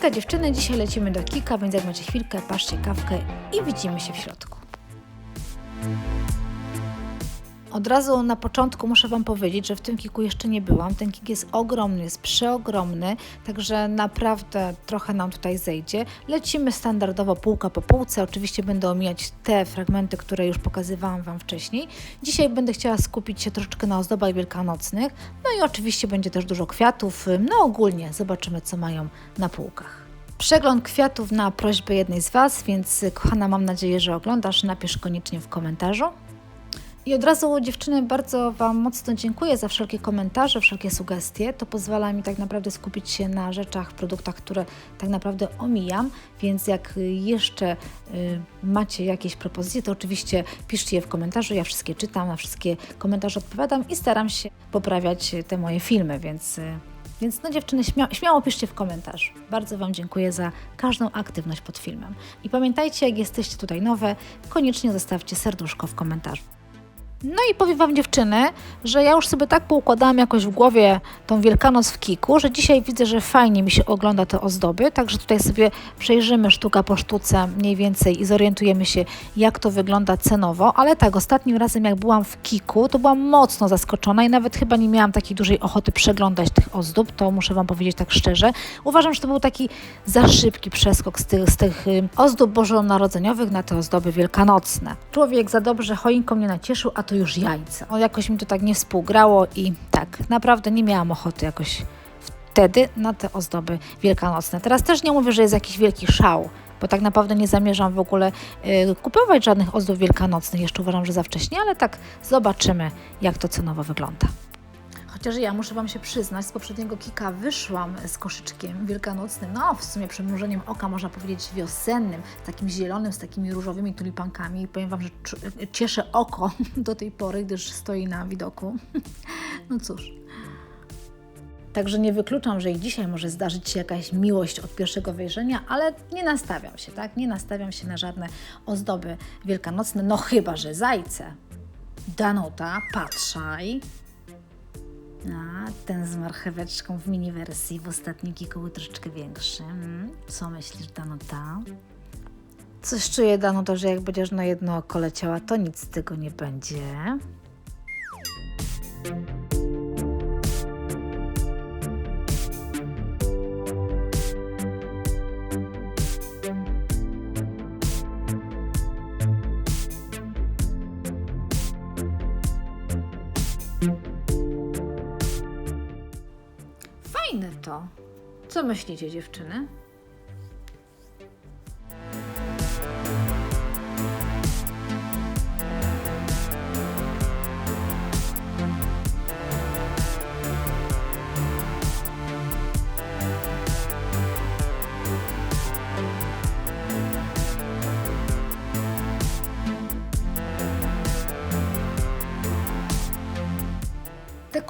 Hejka dziewczyny, dzisiaj lecimy do Kika, więc jak macie chwilkę, paszcie kawkę i widzimy się w środku. Od razu na początku muszę Wam powiedzieć, że w tym kiku jeszcze nie byłam. Ten kik jest ogromny, jest przeogromny, także naprawdę trochę nam tutaj zejdzie. Lecimy standardowo półka po półce. Oczywiście będę omijać te fragmenty, które już pokazywałam Wam wcześniej. Dzisiaj będę chciała skupić się troszeczkę na ozdobach wielkanocnych. No i oczywiście będzie też dużo kwiatów. No ogólnie zobaczymy, co mają na półkach. Przegląd kwiatów na prośbę jednej z Was, więc kochana, mam nadzieję, że oglądasz. Napisz koniecznie w komentarzu. I od razu dziewczyny bardzo Wam mocno dziękuję za wszelkie komentarze, wszelkie sugestie. To pozwala mi tak naprawdę skupić się na rzeczach, produktach, które tak naprawdę omijam. Więc jak jeszcze y, macie jakieś propozycje, to oczywiście piszcie je w komentarzu. Ja wszystkie czytam, na wszystkie komentarze odpowiadam i staram się poprawiać te moje filmy, więc. Y, więc no dziewczyny, śmiało, piszcie w komentarzu. Bardzo Wam dziękuję za każdą aktywność pod filmem. I pamiętajcie, jak jesteście tutaj nowe, koniecznie zostawcie serduszko w komentarzu. No i powiem Wam dziewczyny, że ja już sobie tak poukładałam jakoś w głowie tą Wielkanoc w kiku, że dzisiaj widzę, że fajnie mi się ogląda te ozdoby, także tutaj sobie przejrzymy sztuka po sztuce mniej więcej i zorientujemy się, jak to wygląda cenowo, ale tak, ostatnim razem jak byłam w kiku, to byłam mocno zaskoczona i nawet chyba nie miałam takiej dużej ochoty przeglądać tych ozdób, to muszę Wam powiedzieć tak szczerze. Uważam, że to był taki za szybki przeskok z tych, z tych ozdób bożonarodzeniowych na te ozdoby wielkanocne. Człowiek za dobrze choinką nie nacieszył, a to już jajca. O, jakoś mi to tak nie współgrało i tak, naprawdę nie miałam ochoty jakoś wtedy na te ozdoby wielkanocne. Teraz też nie mówię, że jest jakiś wielki szał, bo tak naprawdę nie zamierzam w ogóle y, kupować żadnych ozdób wielkanocnych. Jeszcze uważam, że za wcześnie, ale tak zobaczymy, jak to cenowo wygląda. Chociaż ja muszę Wam się przyznać, z poprzedniego kika wyszłam z koszyczkiem wielkanocnym, no w sumie przymrużeniem oka można powiedzieć wiosennym, takim zielonym, z takimi różowymi tulipankami i powiem Wam, że cieszę oko do tej pory, gdyż stoi na widoku. No cóż. Także nie wykluczam, że i dzisiaj może zdarzyć się jakaś miłość od pierwszego wejrzenia, ale nie nastawiam się, tak? Nie nastawiam się na żadne ozdoby wielkanocne, no chyba, że zajce. Danuta, patrzaj. A, ten z marcheweczką w mini wersji, w ostatnim kiku był troszeczkę większy. Mm, co myślisz, Danuta? Coś czuję, Danuta, że jak będziesz na jedno oko leciała, to nic z tego nie będzie. Co myślicie, dziewczyny?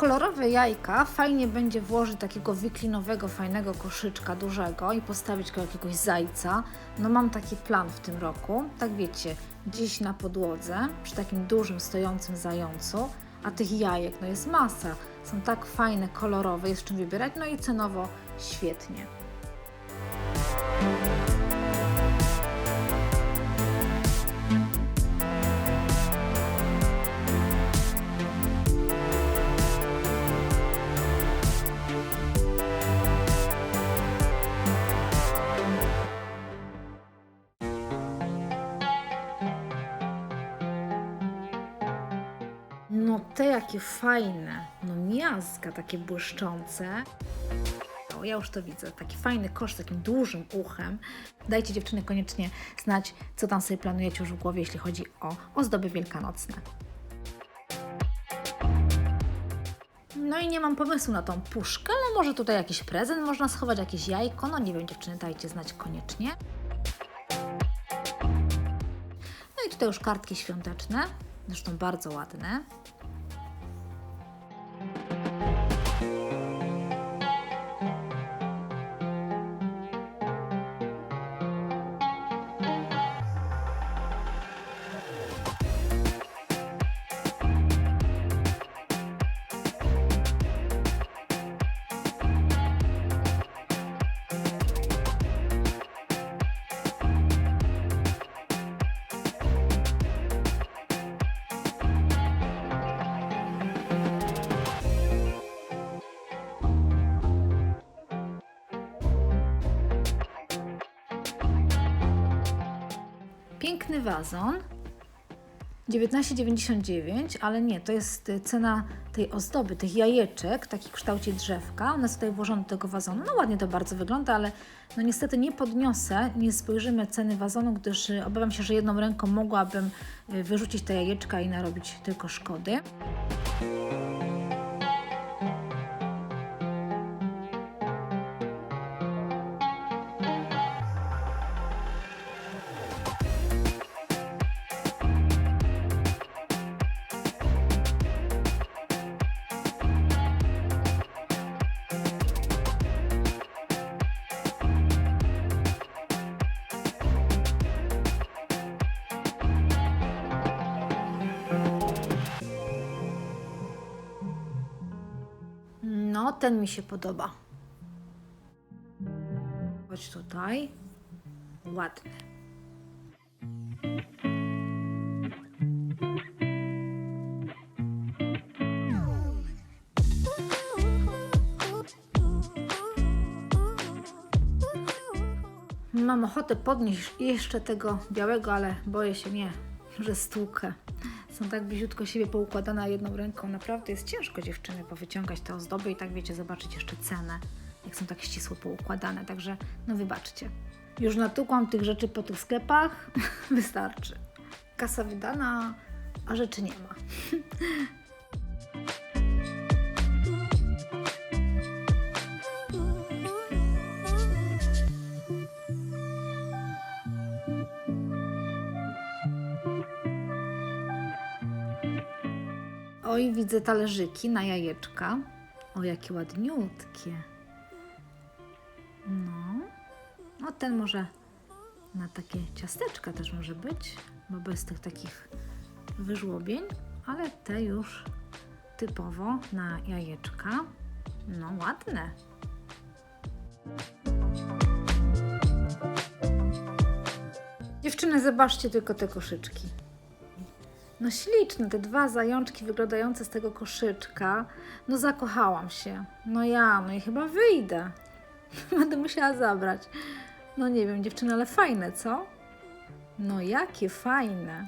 Kolorowe jajka fajnie będzie włożyć takiego wyklinowego, fajnego koszyczka dużego i postawić go jakiegoś zajca. No mam taki plan w tym roku, tak wiecie, gdzieś na podłodze, przy takim dużym stojącym zającu, a tych jajek no jest masa. Są tak fajne, kolorowe, jest czym wybierać, no i cenowo świetnie. Te jakie fajne, no miazga takie błyszczące. O, ja już to widzę, taki fajny kosz z takim dużym uchem. Dajcie dziewczyny koniecznie znać, co tam sobie planujecie już w głowie, jeśli chodzi o ozdoby wielkanocne. No i nie mam pomysłu na tą puszkę, ale może tutaj jakiś prezent można schować, jakieś jajko. No nie wiem, dziewczyny, dajcie znać koniecznie. No i tutaj już kartki świąteczne, zresztą bardzo ładne. Piękny wazon. 19,99, ale nie, to jest y, cena tej ozdoby, tych jajeczek, taki w kształcie drzewka. One tutaj włożone do tego wazonu. No ładnie to bardzo wygląda, ale no niestety nie podniosę, nie spojrzymy ceny wazonu, gdyż y, obawiam się, że jedną ręką mogłabym y, wyrzucić te jajeczka i narobić tylko szkody. Ten mi się podoba. Chodź tutaj. Ładny. Mam ochotę podnieść jeszcze tego białego, ale boję się nie, że stłukę. Są tak bliziutko siebie poukładane jedną ręką. Naprawdę jest ciężko dziewczyny powyciągać te ozdoby i tak wiecie, zobaczyć jeszcze cenę, jak są tak ścisło poukładane. Także no wybaczcie. Już natukłam tych rzeczy po tych sklepach. Wystarczy. Kasa wydana, a rzeczy nie ma. Oj, widzę talerzyki na jajeczka. O, jakie ładniutkie. No. No ten może na takie ciasteczka też może być, bo bez tych takich wyżłobień, ale te już typowo na jajeczka. No ładne. Dziewczyny, zobaczcie tylko te koszyczki. No śliczne, te dwa zajączki wyglądające z tego koszyczka. No zakochałam się. No ja, no i chyba wyjdę. Będę musiała zabrać. No nie wiem, dziewczyny, ale fajne, co? No jakie fajne.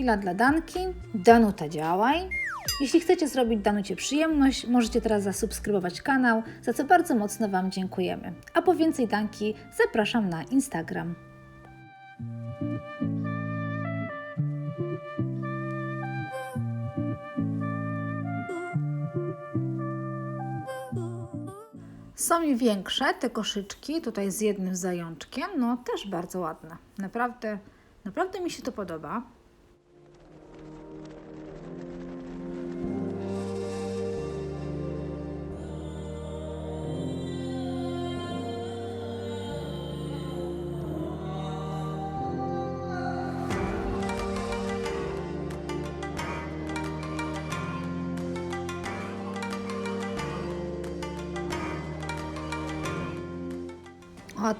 Chwila dla Danki. Danuta, działaj. Jeśli chcecie zrobić Danucie przyjemność, możecie teraz zasubskrybować kanał, za co bardzo mocno Wam dziękujemy. A po więcej Danki zapraszam na Instagram. Są i większe te koszyczki, tutaj z jednym zajączkiem, no też bardzo ładne. Naprawdę, naprawdę mi się to podoba.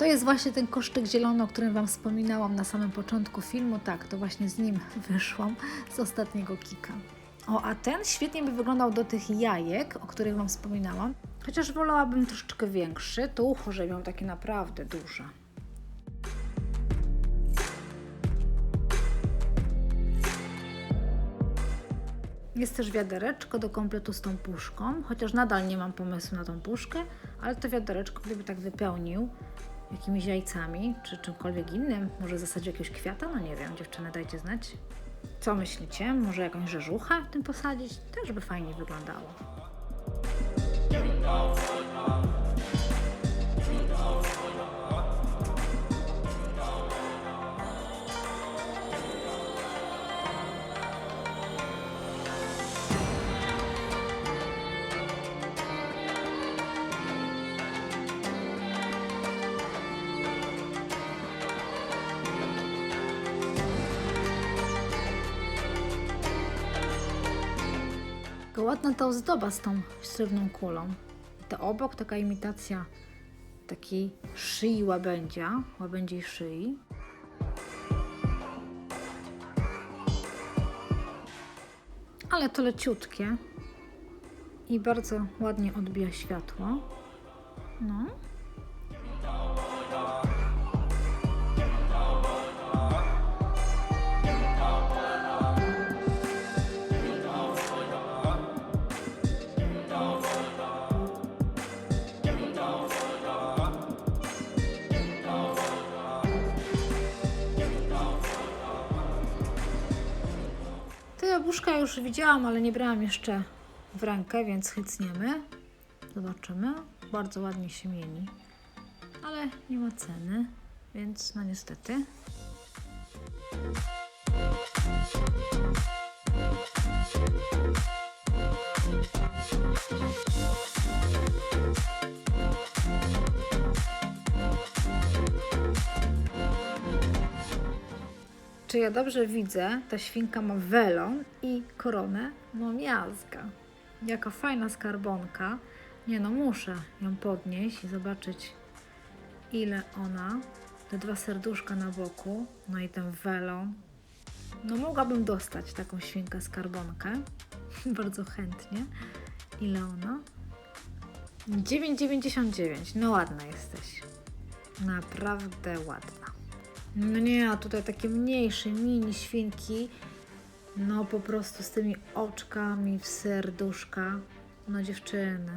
To jest właśnie ten kosztyk zielony, o którym Wam wspominałam na samym początku filmu. Tak, to właśnie z nim wyszłam z ostatniego kika. O, a ten świetnie by wyglądał do tych jajek, o których Wam wspominałam. Chociaż wolałabym troszeczkę większy, to ucho, że miał takie naprawdę duże. Jest też wiadereczko do kompletu z tą puszką, chociaż nadal nie mam pomysłu na tą puszkę, ale to wiadereczko, gdyby tak wypełnił jakimiś jajcami, czy czymkolwiek innym, może w zasadzie jakiegoś kwiata, no nie wiem, dziewczyny, dajcie znać. Co myślicie? Może jakąś rzeżuchę w tym posadzić? Też by fajnie wyglądało. Ładna ta ozdoba z tą srebrną kulą. I to obok taka imitacja takiej szyi łabędzia, łabędziej szyi. Ale to leciutkie i bardzo ładnie odbija światło. No. Jabłuszka już widziałam, ale nie brałam jeszcze w rękę, więc chycniemy. Zobaczymy. Bardzo ładnie się mieni. Ale nie ma ceny, więc no niestety. Czy ja dobrze widzę? Ta świnka ma welon i koronę ma miazga. Jaka fajna skarbonka. Nie no, muszę ją podnieść i zobaczyć ile ona. Te dwa serduszka na boku, no i ten welon. No mogłabym dostać taką świnkę skarbonkę. Bardzo chętnie. Ile ona? 9,99. No ładna jesteś. Naprawdę ładna. No nie, a tutaj takie mniejsze mini świnki. No po prostu z tymi oczkami w serduszka. No dziewczyny.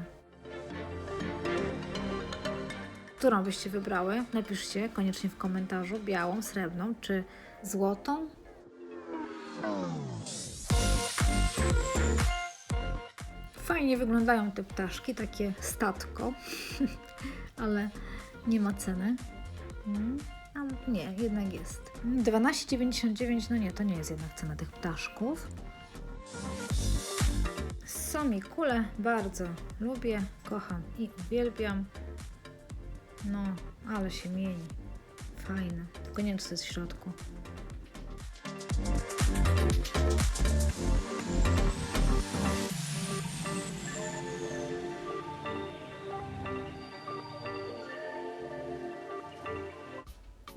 Którą byście wybrały? Napiszcie koniecznie w komentarzu. Białą, srebrną czy złotą? Fajnie wyglądają te ptaszki, takie statko, ale nie ma ceny. Mm, A nie, jednak jest. 12,99, no nie, to nie jest jednak cena tych ptaszków. Są mi kule, bardzo lubię, kocham i uwielbiam. No, ale się mieni. Fajne. Tylko nie wiem, co jest w środku.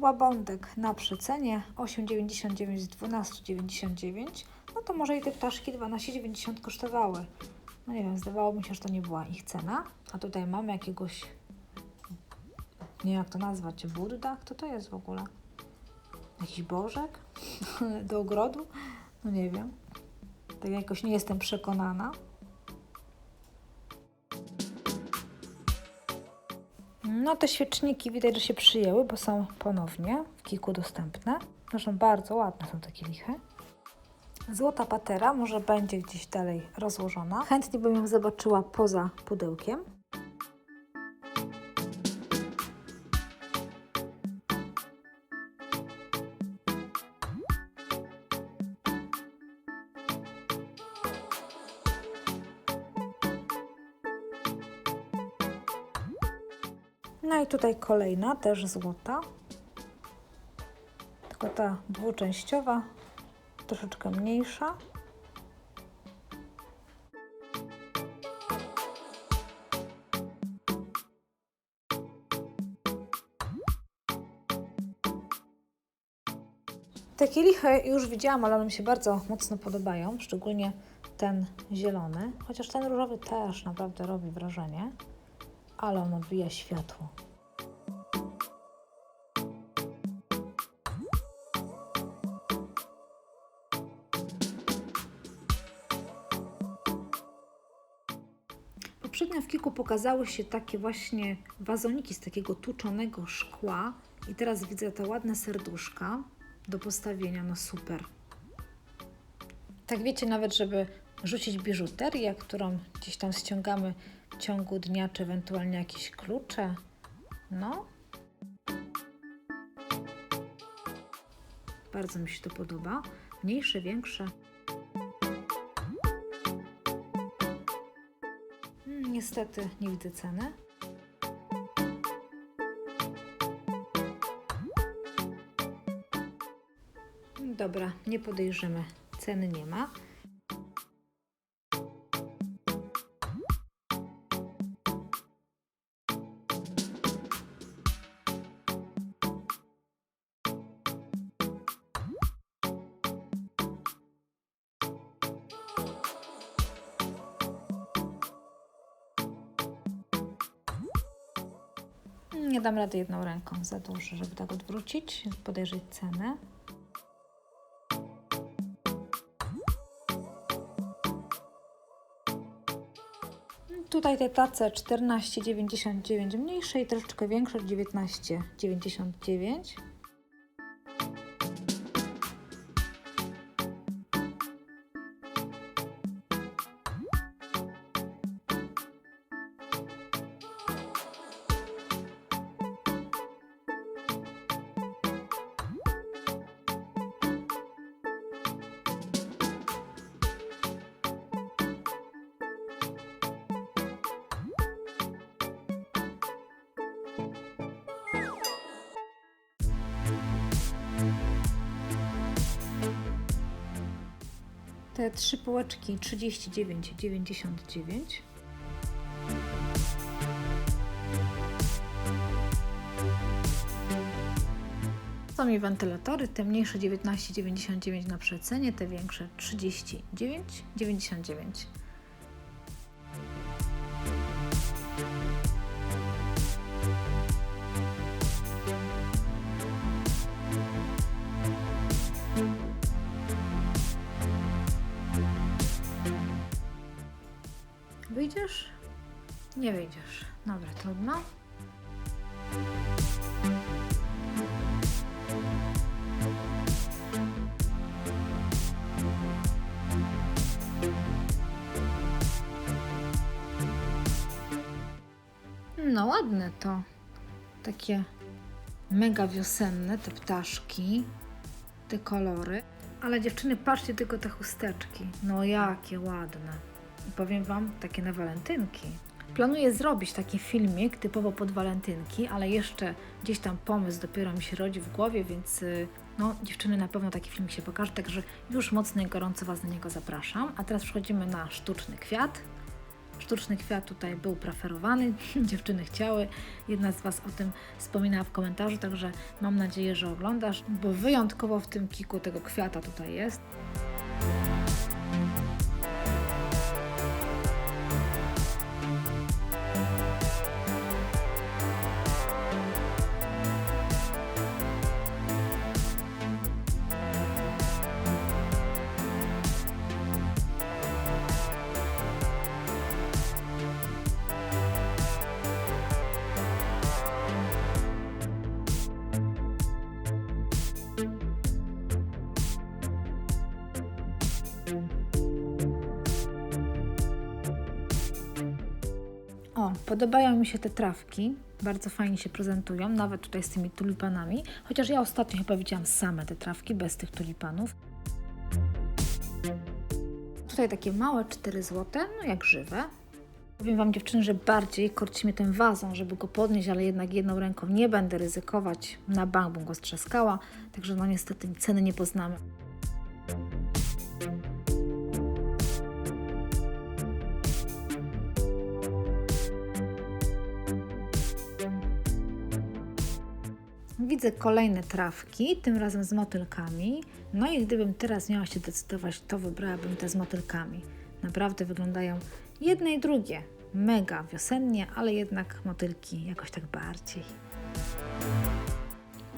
Łabądek na przecenie 8,99 z 12,99. No to może i te ptaszki 12,90 kosztowały. No nie wiem, zdawało mi się, że to nie była ich cena. A tutaj mamy jakiegoś, nie wiem jak to nazwać, Budda? Kto to jest w ogóle? Jakiś bożek? Do ogrodu? No nie wiem. Tak jakoś nie jestem przekonana. No te świeczniki widać, że się przyjęły, bo są ponownie w kilku dostępne. Zresztą bardzo ładne są takie lichy. Złota patera może będzie gdzieś dalej rozłożona. Chętnie bym ją zobaczyła poza pudełkiem. Tutaj kolejna, też złota. Tylko ta dwuczęściowa, troszeczkę mniejsza. Te kielichy już widziałam, ale one mi się bardzo mocno podobają, szczególnie ten zielony, chociaż ten różowy też naprawdę robi wrażenie, ale on odbija światło. Pokazały się takie właśnie wazoniki z takiego tłuczonego szkła i teraz widzę te ładne serduszka do postawienia, no super. Tak wiecie, nawet żeby rzucić biżuterię, którą gdzieś tam ściągamy w ciągu dnia, czy ewentualnie jakieś klucze, no. Bardzo mi się to podoba. Mniejsze, większe. Niestety nie widzę ceny. Dobra, nie podejrzymy. Ceny nie ma. Dam rady jedną ręką, za dużo, żeby tak odwrócić, podejrzeć cenę. Tutaj te tace 14,99 mniejsze i troszeczkę większe 19,99. Trzy półeczki 39,99. Są mi wentylatory, te mniejsze 19,99 na przecenie, te większe 39,99. Nie wyjdziesz. Dobra, trudno. No ładne to. Takie mega wiosenne te ptaszki, te kolory. Ale dziewczyny, patrzcie tylko te chusteczki. No jakie ładne. I powiem Wam, takie na walentynki. Planuję zrobić taki filmik typowo pod walentynki, ale jeszcze gdzieś tam pomysł dopiero mi się rodzi w głowie, więc y, no dziewczyny na pewno taki film się pokaże, także już mocno i gorąco Was do niego zapraszam. A teraz przechodzimy na sztuczny kwiat. Sztuczny kwiat tutaj był preferowany, dziewczyny chciały. Jedna z Was o tym wspominała w komentarzu, także mam nadzieję, że oglądasz, bo wyjątkowo w tym kiku tego kwiata tutaj jest. Podobają mi się te trawki. Bardzo fajnie się prezentują, nawet tutaj z tymi tulipanami. Chociaż ja ostatnio chyba widziałam same te trawki, bez tych tulipanów. Tutaj takie małe 4 zł, no jak żywe. Powiem Wam dziewczyny, że bardziej korci mnie ten wazon, żeby go podnieść, ale jednak jedną ręką nie będę ryzykować. Na bank bym go strzaskała, także no niestety ceny nie poznamy. Widzę kolejne trawki, tym razem z motylkami. No i gdybym teraz miała się decydować, to wybrałabym te z motylkami. Naprawdę wyglądają jedne i drugie. Mega wiosennie, ale jednak motylki jakoś tak bardziej.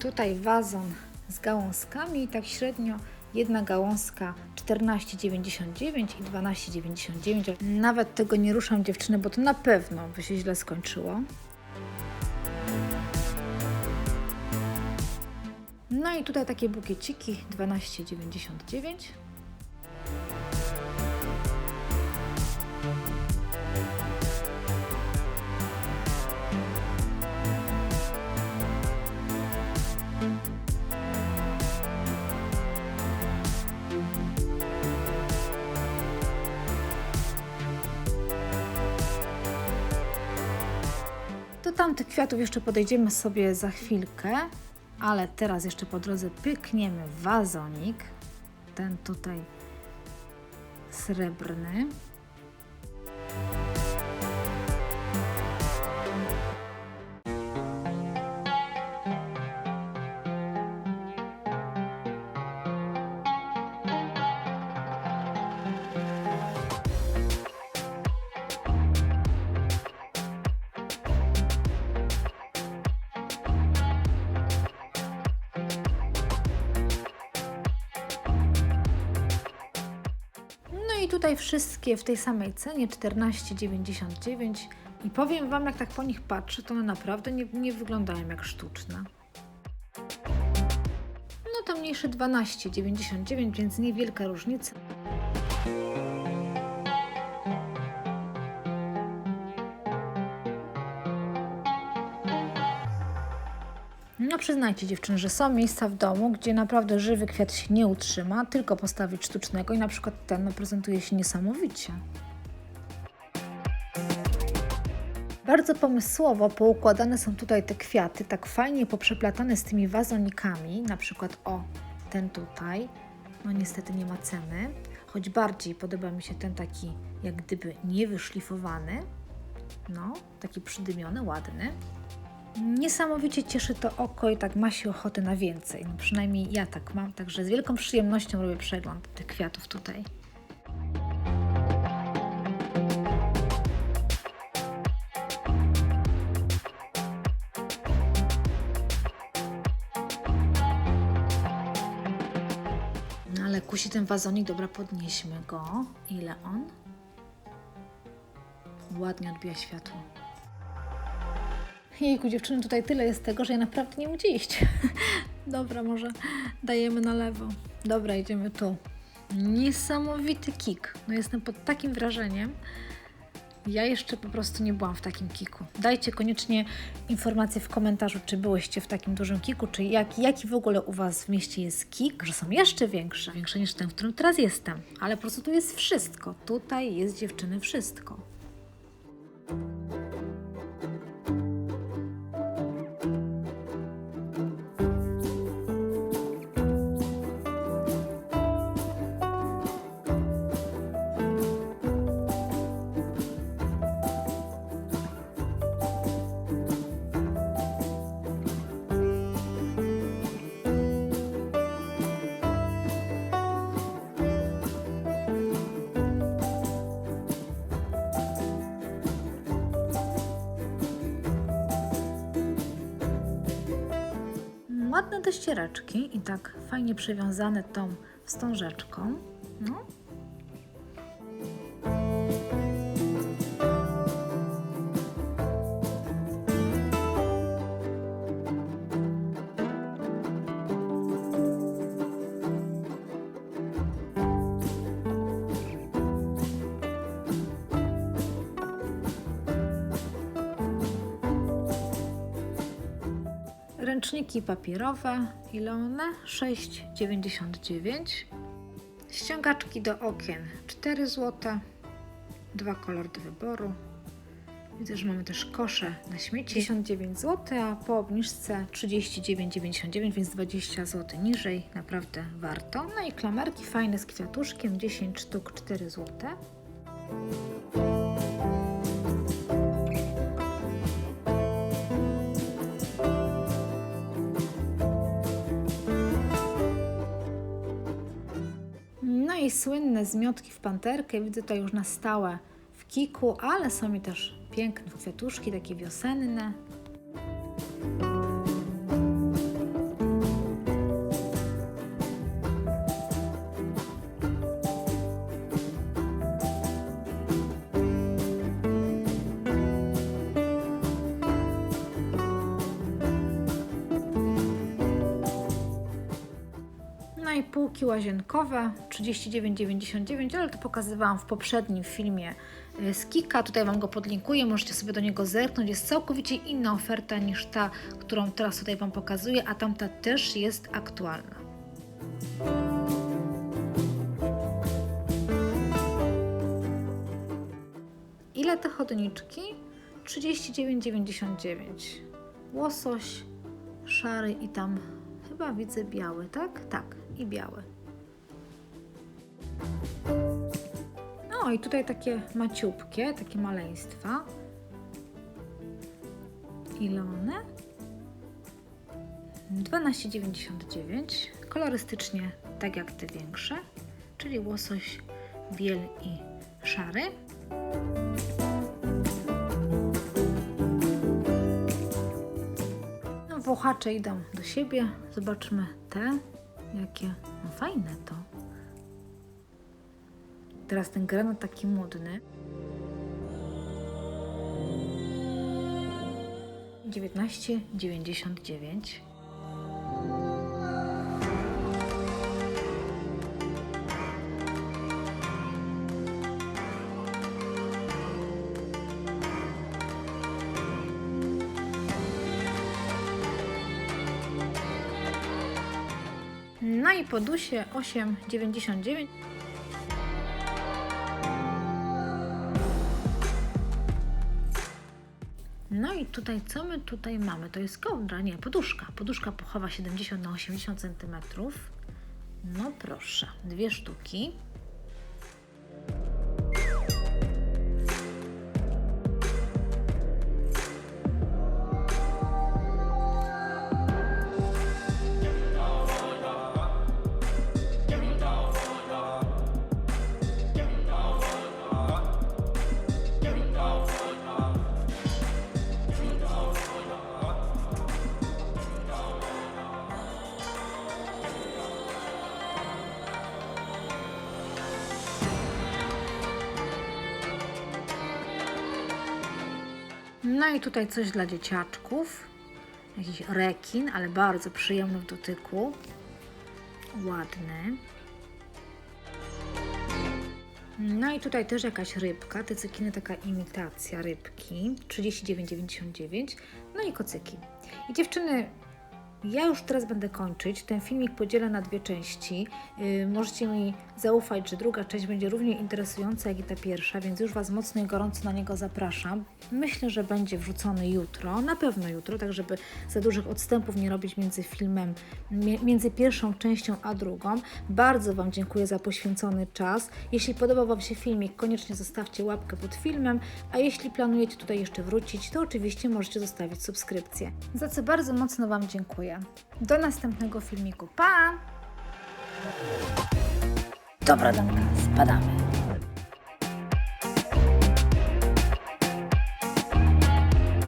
Tutaj wazon z gałązkami, tak średnio jedna gałązka 14,99 i 12,99. Nawet tego nie ruszam dziewczyny, bo to na pewno by się źle skończyło. No i tutaj takie bukieciki 12,99. Do tamtych kwiatów jeszcze podejdziemy sobie za chwilkę, ale teraz jeszcze po drodze pykniemy wazonik. Ten tutaj srebrny. Wszystkie w tej samej cenie 14,99 i powiem Wam, jak tak po nich patrzę, to one naprawdę nie, nie wyglądają jak sztuczne. No to mniejsze 12,99, więc niewielka różnica. Przyznajcie dziewczyny, że są miejsca w domu, gdzie naprawdę żywy kwiat się nie utrzyma, tylko postawić sztucznego i na przykład ten prezentuje się niesamowicie. Bardzo pomysłowo poukładane są tutaj te kwiaty, tak fajnie poprzeplatane z tymi wazonikami, na przykład o, ten tutaj, no niestety nie ma ceny, choć bardziej podoba mi się ten taki jak gdyby niewyszlifowany, no, taki przydymiony, ładny. Niesamowicie cieszy to oko i tak ma się ochotę na więcej. No przynajmniej ja tak mam, także z wielką przyjemnością robię przegląd tych kwiatów tutaj. No ale kusi ten wazonik, dobra, podnieśmy go. Ile on? Ładnie odbija światło. Jejku, dziewczyny, tutaj tyle jest tego, że ja naprawdę nie wiem iść. Dobra, może dajemy na lewo. Dobra, idziemy tu. Niesamowity kick. No jestem pod takim wrażeniem. Ja jeszcze po prostu nie byłam w takim kiku. Dajcie koniecznie informację w komentarzu, czy byłyście w takim dużym kiku, czy jak, jaki w ogóle u Was w mieście jest kik, że są jeszcze większe, większe niż ten, w którym teraz jestem. Ale po prostu tu jest wszystko. Tutaj jest dziewczyny wszystko. Te ściereczki i tak fajnie przywiązane tą wstążeczką. Ręczniki papierowe, ile one? 6,99. Ściągaczki do okien 4 zł. Dwa kolory do wyboru. Widzę, że mamy też kosze na śmieci 59 zł, a po obniżce 39,99, więc 20 zł niżej. Naprawdę warto. No i klamerki fajne z kwiatuszkiem, 10 sztuk 4 zł. I słynne zmiotki w panterkę. Widzę to już na stałe w kiku, ale są mi też piękne kwiatuszki, takie wiosenne. Półki łazienkowe 39,99, ale to pokazywałam w poprzednim filmie y, z Kika. Tutaj Wam go podlinkuję, możecie sobie do niego zerknąć. Jest całkowicie inna oferta niż ta, którą teraz tutaj Wam pokazuję, a tamta też jest aktualna. Ile te chodniczki? 39,99. Łosoś szary i tam chyba widzę biały, tak? Tak, i biały. No i tutaj takie maciupkie, takie maleństwa. Ile one? 12,99. Kolorystycznie tak jak te większe, czyli łosoś, biel i szary. No, włochacze idą do siebie. Zobaczmy te, jakie no fajne to. Teraz ten granat taki modny. 19,99. I po dusie 8,99. No i tutaj, co my tutaj mamy? To jest kołdra, nie, poduszka. Poduszka puchowa 70 na 80 cm. No proszę, dwie sztuki. Tutaj coś dla dzieciaczków. Jakiś rekin, ale bardzo przyjemny w dotyku. Ładny. No i tutaj też jakaś rybka. Te cekiny taka imitacja rybki. 39,99. No i kocyki. I dziewczyny, ja już teraz będę kończyć. Ten filmik podzielę na dwie części. Yy, możecie mi zaufać, że druga część będzie równie interesująca jak i ta pierwsza, więc już Was mocno i gorąco na niego zapraszam. Myślę, że będzie wrzucony jutro, na pewno jutro, tak żeby za dużych odstępów nie robić między filmem, mi- między pierwszą częścią a drugą. Bardzo Wam dziękuję za poświęcony czas. Jeśli podobał Wam się filmik, koniecznie zostawcie łapkę pod filmem, a jeśli planujecie tutaj jeszcze wrócić, to oczywiście możecie zostawić subskrypcję. Za co bardzo mocno Wam dziękuję. Do następnego filmiku. Pa! Dobra, Danka, spadamy.